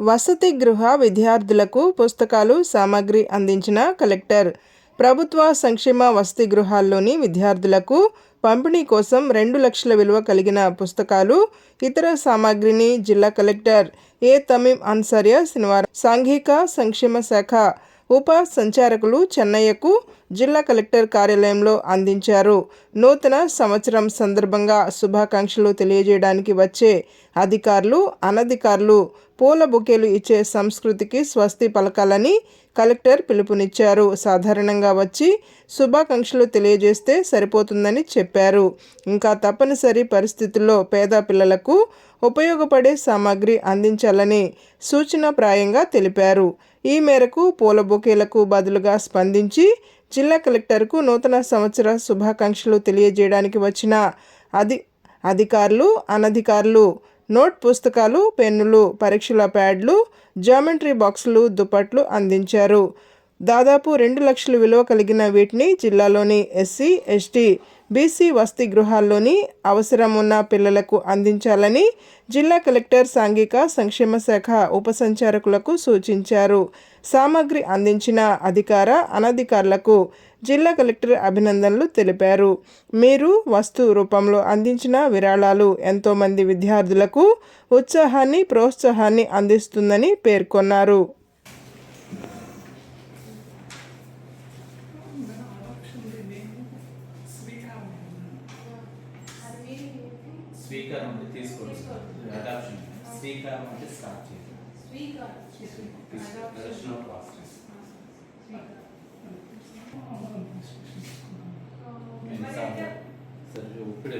వసతి గృహ విద్యార్థులకు పుస్తకాలు సామాగ్రి అందించిన కలెక్టర్. ప్రభుత్వ సంక్షేమ వసతి గృహాల్లోని విద్యార్థులకు పంపిణీ కోసం రెండు లక్షల విలువ కలిగిన పుస్తకాలు ఇతర సామాగ్రిని జిల్లా కలెక్టర్ ఏ తమీం అన్సారియా శనివారం సాంఘిక సంక్షేమ శాఖ ఉప సంచారకులు చెన్నయ్యకు జిల్లా కలెక్టర్ కార్యాలయంలో అందించారు. నూతన సంవత్సరం సందర్భంగా శుభాకాంక్షలు తెలియజేయడానికి వచ్చే అధికారులు అనధికారులు పూల బొకేలు ఇచ్చే సంస్కృతికి స్వస్తి పలకాలని కలెక్టర్ పిలుపునిచ్చారు. సాధారణంగా వచ్చి శుభాకాంక్షలు తెలియజేస్తే సరిపోతుందని చెప్పారు. ఇంకా తప్పనిసరి పరిస్థితుల్లో పేద పిల్లలకు ఉపయోగపడే సామాగ్రి అందించాలని సూచనప్రాయంగా తెలిపారు. ఈ మేరకు పూల బొకేలకు బదులుగా స్పందించి జిల్లా కలెక్టర్కు నూతన సంవత్సర శుభాకాంక్షలు తెలియజేయడానికి వచ్చిన అధి అధికారులు అనధికారులు నోట్ పుస్తకాలు పెన్నులు పరీక్షల ప్యాడ్లు జామెంట్రీ బాక్సులు దుప్పట్లు అందించారు. దాదాపు రెండు లక్షల విలువ కలిగిన వీటిని జిల్లాలోని ఎస్సీ ఎస్టీ బీసీ వసతి గృహాల్లోని అవసరం ఉన్న పిల్లలకు అందించాలని జిల్లా కలెక్టర్ సాంఘిక సంక్షేమ శాఖ ఉప సంచారకులకు సూచించారు. సామాగ్రి అందించిన అధికార అనధికారులకు జిల్లా కలెక్టర్ అభినందనలు తెలిపారు. మీరు వస్తు రూపంలో అందించిన విరాళాలు ఎంతోమంది విద్యార్థులకు ఉత్సాహాన్ని ప్రోత్సాహాన్ని అందిస్తుందని పేర్కొన్నారు. స్వీకారం అంటే తీసుకోండి అడాప్షన్ స్వీకారం అంటే స్టార్ట్ చేయండి ప్రదర్శన ప్రాసెస్ ఎన్నిసార్లు సరే ఇప్పుడే